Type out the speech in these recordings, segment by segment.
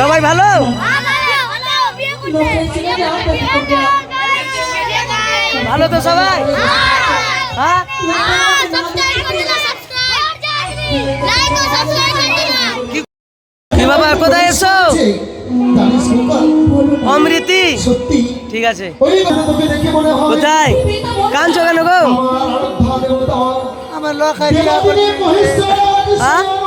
সবাই ভালো? ভালো তো সবাই? হ্যাঁ? বাবা কোথায় এসো? অমৃতি। ঠিক আছে। কোথায়? কাঁদছো কেন গো? আমার মহেশ্বর হ্যাঁ?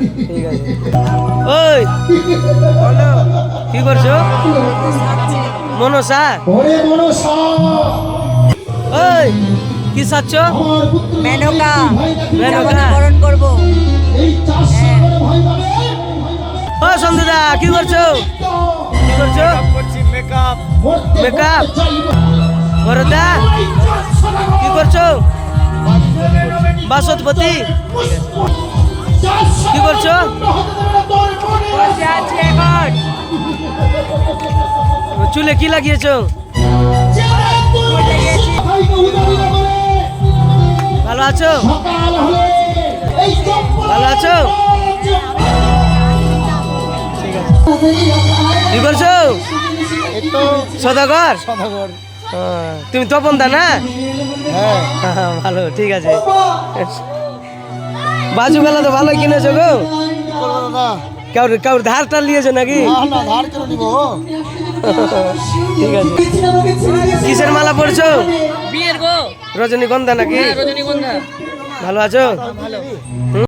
ঠিক আছে ওই কি করছ? মনসা? ওরে মনসা। ওই কি সাচ্ছ মেনকা। মেনকা। বরণ করব। এই চাষ করে ভাই মানে ও সন্ধ্যা কি করছ? কি করছ? করছি মেকআপ। মেকআপ? বরদা কি করছ? বাসতপতি কি করছ? চুলে কি লাগিয়েছো? ভালো আছো? ভালো আছো? কি করছ? সদাগর? তুমি তপন দা না? হ্যাঁ, ভালো ঠিক আছে। বাজু মেলা তো ভালো কিনেছো গো। কাউর কাউর ধার টার নিয়েছো নাকি? না না ধার কেন নিবো? ঠিক আছে। কিসের মালা পড়ছো বিয়ের গো। রজনীগন্ধা নাকি? রজনীগন্ধা। ভালো আছো? ভালো। হুম?